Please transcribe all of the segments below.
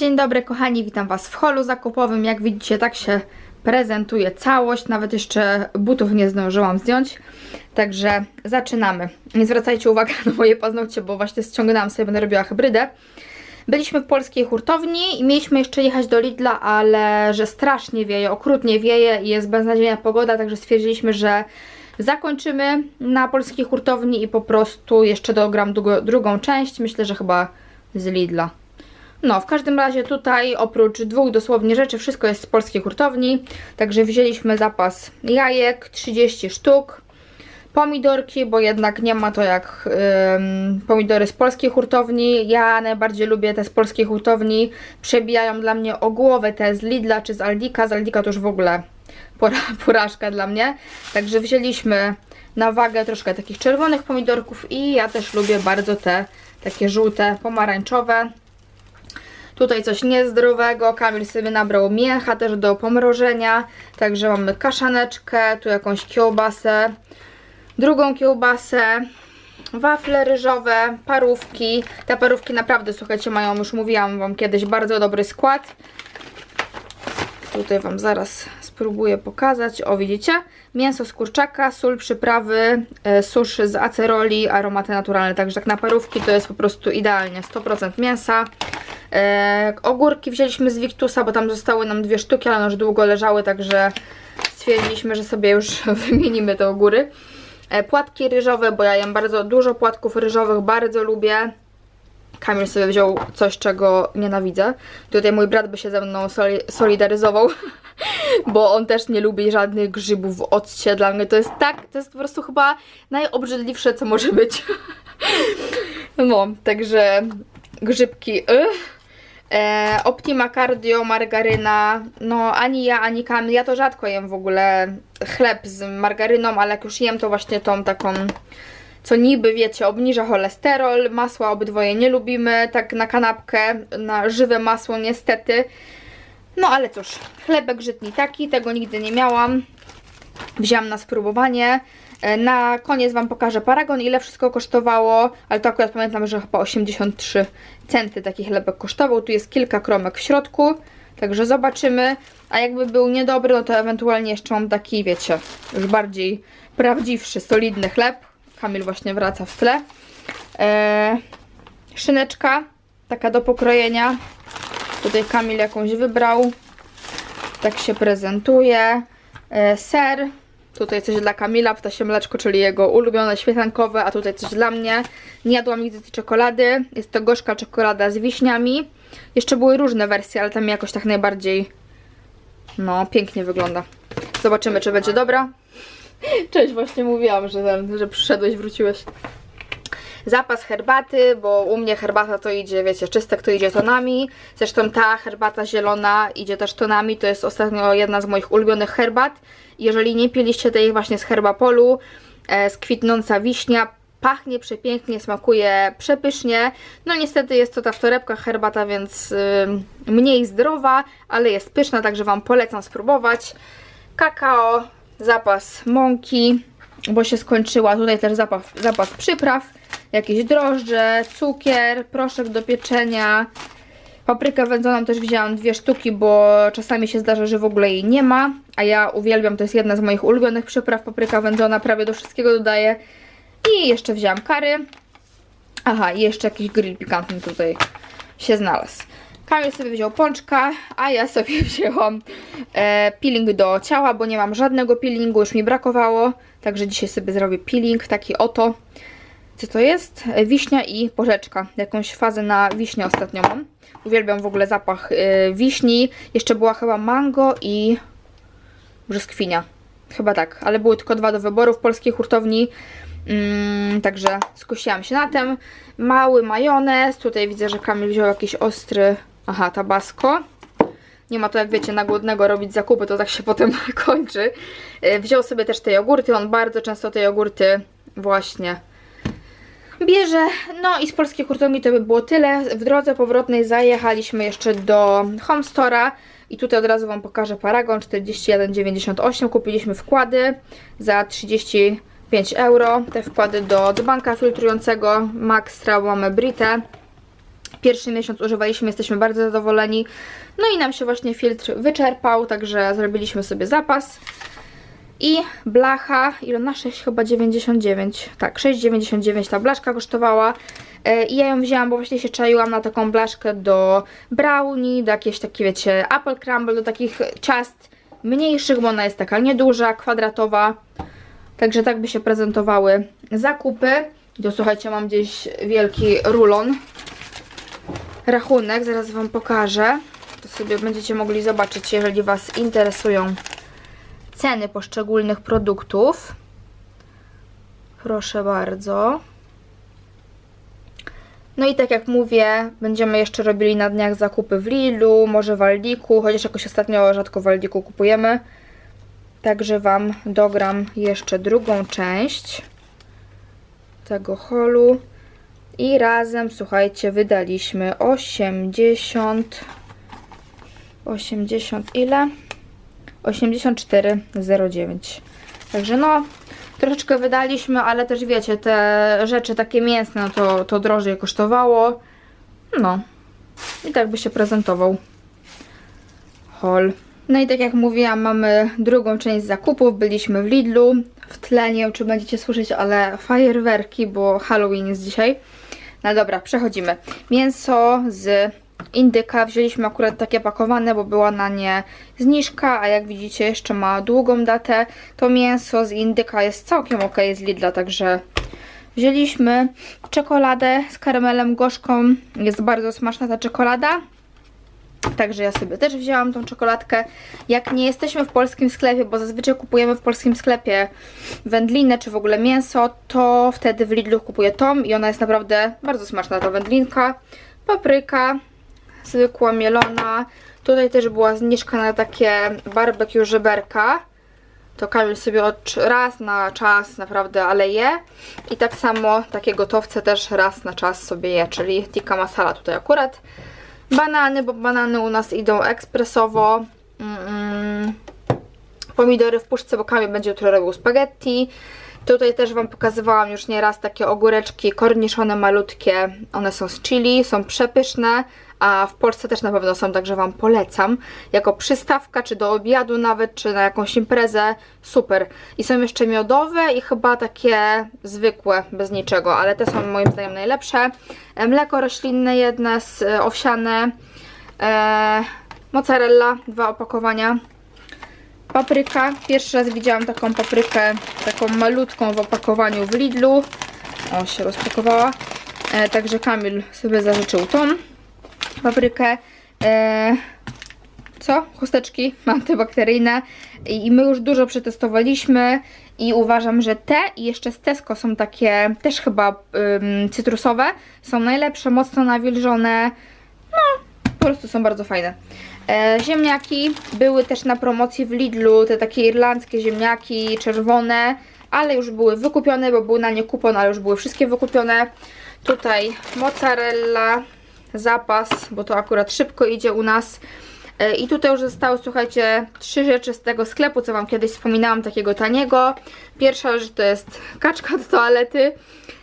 Dzień dobry kochani, witam Was w holu zakupowym. Jak widzicie, tak się prezentuje całość. Nawet jeszcze butów nie zdążyłam zdjąć. Także zaczynamy. Nie zwracajcie uwagi na moje paznokcie, bo właśnie ściągnęłam sobie, będę robiła hybrydę. Byliśmy w polskiej hurtowni i mieliśmy jeszcze jechać do Lidla, ale że strasznie wieje, okrutnie wieje i jest beznadziejna pogoda, także stwierdziliśmy, że zakończymy na polskiej hurtowni i po prostu jeszcze dogram drugą część. Myślę, że chyba z Lidla. No, w każdym razie tutaj oprócz dwóch dosłownie rzeczy, wszystko jest z polskiej hurtowni. Także wzięliśmy zapas jajek, 30 sztuk. Pomidorki, bo jednak nie ma to jak pomidory z polskiej hurtowni. Ja najbardziej lubię te z polskiej hurtowni. Przebijają dla mnie o głowę te z Lidla czy z Aldika. Z Aldika to już w ogóle pora, porażka dla mnie. Także wzięliśmy na wagę troszkę takich czerwonych pomidorków i ja też lubię bardzo te takie żółte, pomarańczowe. Tutaj coś niezdrowego. Kamil sobie nabrał mięcha też do pomrożenia. Także mamy kaszaneczkę, tu jakąś kiełbasę, drugą kiełbasę, wafle ryżowe, parówki. Te parówki naprawdę, słuchajcie, mają, już mówiłam Wam kiedyś, bardzo dobry skład. Tutaj Wam zaraz spróbuję pokazać. O, widzicie? Mięso z kurczaka, sól, przyprawy, e, susz z aceroli, aromaty naturalne. Także tak na parówki to jest po prostu idealnie. 100% mięsa. E, ogórki wzięliśmy z Wiktusa, bo tam zostały nam dwie sztuki, ale one już długo leżały, także stwierdziliśmy, że sobie już wymienimy te ogóry. E, płatki ryżowe, bo ja jem bardzo dużo płatków ryżowych, bardzo lubię. Kamil sobie wziął coś, czego nienawidzę. Tutaj mój brat by się ze mną soli solidaryzował, bo on też nie lubi żadnych grzybów w occie. Dla mnie to jest tak, to jest po prostu chyba najobrzydliwsze, co może być. No, także grzybki. Y. E, Optima Cardio, margaryna. No, ani ja, ani Kamil. Ja to rzadko jem w ogóle chleb z margaryną, ale jak już jem, to właśnie tą taką co niby, wiecie, obniża cholesterol, masła obydwoje nie lubimy, tak na kanapkę, na żywe masło niestety. No ale cóż, chlebek żytni taki, tego nigdy nie miałam. Wzięłam na spróbowanie. E, Na koniec Wam pokażę paragon, ile wszystko kosztowało, ale to akurat pamiętam, że chyba 83 centy taki chlebek kosztował. Tu jest kilka kromek w środku, także zobaczymy. A jakby był niedobry, no to ewentualnie jeszcze mam taki, wiecie, już bardziej prawdziwszy, solidny chleb. Kamil właśnie wraca w tle. E, szyneczka, taka do pokrojenia. Tutaj Kamil jakąś wybrał. Tak się prezentuje. E, ser. Tutaj coś dla Kamila, ptasie mleczko, czyli jego ulubione śmietankowe, a tutaj coś dla mnie. Nie jadłam nigdy tej czekolady. Jest to gorzka czekolada z wiśniami. Jeszcze były różne wersje, ale tam jakoś tak najbardziej no, pięknie wygląda. Zobaczymy, czy będzie dobra. Cześć, właśnie mówiłam, że, ten, że przyszedłeś, wróciłeś. Zapas herbaty, bo u mnie herbata to idzie, wiecie, czystek to idzie tonami. Zresztą ta herbata zielona idzie też tonami. To jest ostatnio jedna z moich ulubionych herbat. Jeżeli nie piliście tej właśnie z herbapolu, e, z kwitnąca wiśnia, pachnie przepięknie, smakuje przepysznie. No niestety jest to ta w torebkach herbata, więc y, mniej zdrowa, ale jest pyszna, także Wam polecam spróbować. Kakao, zapas mąki, bo się skończyła. Tutaj też zapas, zapas przypraw, jakieś drożdże, cukier, proszek do pieczenia. Paprykę wędzoną też wzięłam dwie sztuki, bo czasami się zdarza, że w ogóle jej nie ma. A ja uwielbiam, to jest jedna z moich ulubionych przypraw, papryka wędzona, prawie do wszystkiego dodaję. I jeszcze wzięłam kary. Aha, i jeszcze jakiś grill pikantny tutaj się znalazł. Kamil sobie wziął pączka, a ja sobie wzięłam e, peeling do ciała, bo nie mam żadnego peelingu, już mi brakowało. Także dzisiaj sobie zrobię peeling, taki oto. Co to jest? E, Wiśnia i porzeczka. Jakąś fazę na wiśnię ostatnio mam. Uwielbiam w ogóle zapach e, wiśni. Jeszcze była chyba mango i brzoskwinia. Chyba tak, ale były tylko dwa do wyboru w polskiej hurtowni. Mm, także skusiłam się na tym. Mały majonez. Tutaj widzę, że Kamil wziął jakiś ostry. Aha, tabasco. Nie ma to jak wiecie na głodnego robić zakupy, to tak się potem kończy. E, Wziął sobie też te jogurty. On bardzo często te jogurty właśnie bierze. No i z polskiej hurtowni to by było tyle. W drodze powrotnej zajechaliśmy jeszcze do Home Store'a i tutaj od razu Wam pokażę Paragon 41,98. Kupiliśmy wkłady za 35 euro. Te wkłady do dzbanka filtrującego Maxtra mamy Britę. Pierwszy miesiąc używaliśmy, jesteśmy bardzo zadowoleni. No i nam się właśnie filtr wyczerpał, także zrobiliśmy sobie zapas. I blacha, ile na 6 chyba 99, tak 6,99 ta blaszka kosztowała E, i ja ją wzięłam, bo właśnie się czaiłam na taką blaszkę do brownie, do jakieś takie wiecie apple crumble, do takich ciast mniejszych, bo ona jest taka nieduża, kwadratowa, także tak by się prezentowały zakupy. Tu słuchajcie, mam gdzieś wielki rulon, rachunek, zaraz Wam pokażę, to sobie będziecie mogli zobaczyć, jeżeli Was interesują ceny poszczególnych produktów. Proszę bardzo. No i tak jak mówię, będziemy jeszcze robili na dniach zakupy w Lidlu, może w Aldiku, chociaż jakoś ostatnio rzadko w Aldiku kupujemy. Także Wam dogram jeszcze drugą część tego holu. I razem, słuchajcie, wydaliśmy 80... 80 ile? 84,09. Także no, troszeczkę wydaliśmy, ale też wiecie, te rzeczy takie mięsne, to, to drożej kosztowało. No. I tak by się prezentował haul. No i tak jak mówiłam, mamy drugą część zakupów. Byliśmy w Lidlu. W tle, nie wiem czy będziecie słyszeć, ale fajerwerki, bo Halloween jest dzisiaj. No dobra, przechodzimy. Mięso z indyka wzięliśmy akurat takie pakowane, bo była na nie zniżka, a jak widzicie jeszcze ma długą datę. To mięso z indyka jest całkiem ok z Lidla, także wzięliśmy czekoladę z karamelem gorzką. Jest bardzo smaczna ta czekolada. Także ja sobie też wzięłam tą czekoladkę. Jak nie jesteśmy w polskim sklepie, bo zazwyczaj kupujemy w polskim sklepie wędlinę czy w ogóle mięso, to wtedy w Lidlu kupuję tą i ona jest naprawdę bardzo smaczna ta wędlinka. Papryka, zwykła mielona. Tutaj też była zniżka na takie barbecue żeberka. To Kamil sobie od raz na czas naprawdę ale je. I tak samo takie gotowce też raz na czas sobie je, czyli tikka masala tutaj akurat. Banany, bo banany u nas idą ekspresowo. Mm, pomidory w puszce, bo Kamil będzie tutaj robił spaghetti. Tutaj też Wam pokazywałam już nieraz takie ogóreczki korniszone malutkie. One są z chili, są przepyszne, a w Polsce też na pewno są, także Wam polecam. Jako przystawka, czy do obiadu nawet, czy na jakąś imprezę, super. I są jeszcze miodowe i chyba takie zwykłe, bez niczego, ale te są moim zdaniem najlepsze. E, Mleko roślinne jedne, z, e, owsiane, e, mozzarella, dwa opakowania. Papryka. Pierwszy raz widziałam taką paprykę, taką malutką w opakowaniu w Lidlu. O, się rozpakowała. E, także Kamil sobie zażyczył tą paprykę. E, co? Chusteczki antybakteryjne. I, I my już dużo przetestowaliśmy i uważam, że te i jeszcze z Tesco są takie też chyba ym, cytrusowe. Są najlepsze, mocno nawilżone. No, po prostu są bardzo fajne. E, ziemniaki były też na promocji w Lidlu, te takie irlandzkie ziemniaki, czerwone, ale już były wykupione, bo był na nie kupon, ale już były wszystkie wykupione. Tutaj mozzarella, zapas, bo to akurat szybko idzie u nas. E, I tutaj już zostały, słuchajcie, trzy rzeczy z tego sklepu, co Wam kiedyś wspominałam, takiego taniego. Pierwsza rzecz to jest kaczka do toalety,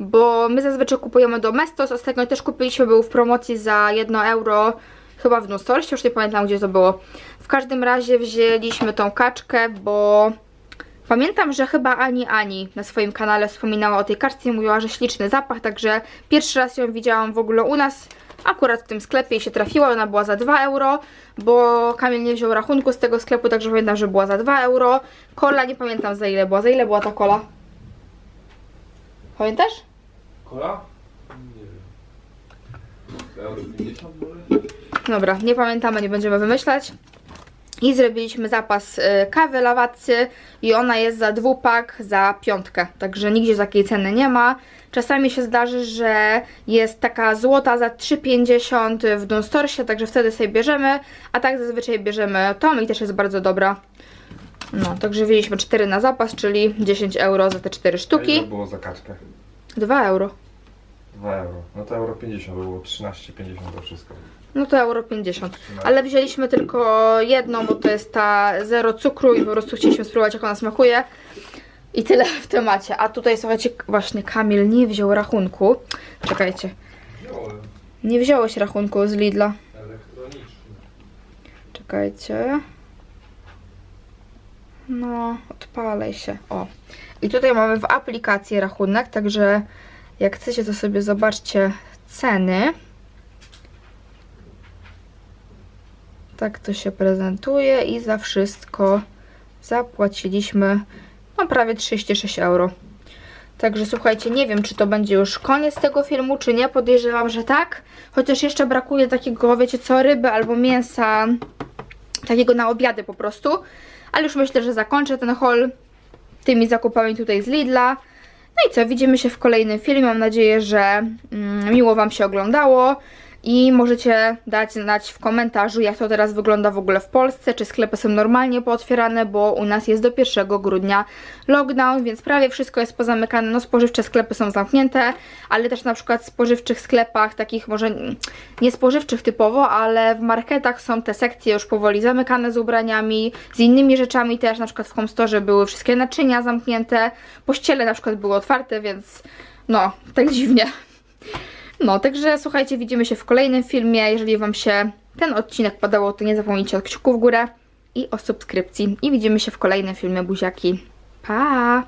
bo my zazwyczaj kupujemy Domestos. Ostatnio też kupiliśmy, był w promocji za 1 euro, chyba w Nustorście, już nie pamiętam gdzie to było. W każdym razie wzięliśmy tą kaczkę, bo pamiętam, że chyba Ani Ani na swoim kanale wspominała o tej kaczce i mówiła, że śliczny zapach, także pierwszy raz ją widziałam w ogóle u nas akurat w tym sklepie i się trafiła, ona była za 2 euro, bo Kamil nie wziął rachunku z tego sklepu, także pamiętam, że była za 2 euro. Kola nie pamiętam za ile była, za ile była ta kola? Pamiętasz? Kola? Nie wiem. Euro 50 może? Dobra, nie pamiętamy, nie będziemy wymyślać. I zrobiliśmy zapas y, kawy lawatcy i ona jest za dwupak za piątkę, także nigdzie takiej ceny nie ma. Czasami się zdarzy, że jest taka złota za 3,50 w Dunstorsie, także wtedy sobie bierzemy, a tak zazwyczaj bierzemy tą i też jest bardzo dobra. No, także wzięliśmy 4 na zapas, czyli 10 euro za te 4 A ile sztuki. było za kaczkę? 2 euro. 2 euro. No to euro 50, to było 13,50 to wszystko. No to euro 50. Ale wzięliśmy tylko jedną, bo to jest ta zero cukru i po prostu chcieliśmy spróbować jak ona smakuje. I tyle w temacie. A tutaj słuchajcie, właśnie Kamil nie wziął rachunku. Czekajcie. Nie wziąłeś rachunku z Lidla. Czekajcie. No, odpalaj się. O. I tutaj mamy w aplikacji rachunek, także jak chcecie, to sobie zobaczcie ceny. Tak to się prezentuje i za wszystko zapłaciliśmy no prawie 36 euro. Także słuchajcie, nie wiem, czy to będzie już koniec tego filmu, czy nie. Podejrzewam, że tak. Chociaż jeszcze brakuje takiego, wiecie co, ryby albo mięsa takiego na obiady po prostu. Ale już myślę, że zakończę ten haul tymi zakupami tutaj z Lidla. No i co, widzimy się w kolejnym filmie. Mam nadzieję, że mm, miło Wam się oglądało. I możecie dać znać w komentarzu, jak to teraz wygląda w ogóle w Polsce, czy sklepy są normalnie pootwierane, bo u nas jest do 1 grudnia lockdown, więc prawie wszystko jest pozamykane. No spożywcze sklepy są zamknięte, ale też na przykład w spożywczych sklepach, takich może nie spożywczych typowo, ale w marketach są te sekcje już powoli zamykane z ubraniami, z innymi rzeczami też, na przykład w Home Store były wszystkie naczynia zamknięte, pościele na przykład były otwarte, więc no, tak dziwnie. No, także słuchajcie, widzimy się w kolejnym filmie. Jeżeli Wam się ten odcinek podobał, to nie zapomnijcie o kciuku w górę i o subskrypcji. I widzimy się w kolejnym filmie, buziaki. Pa!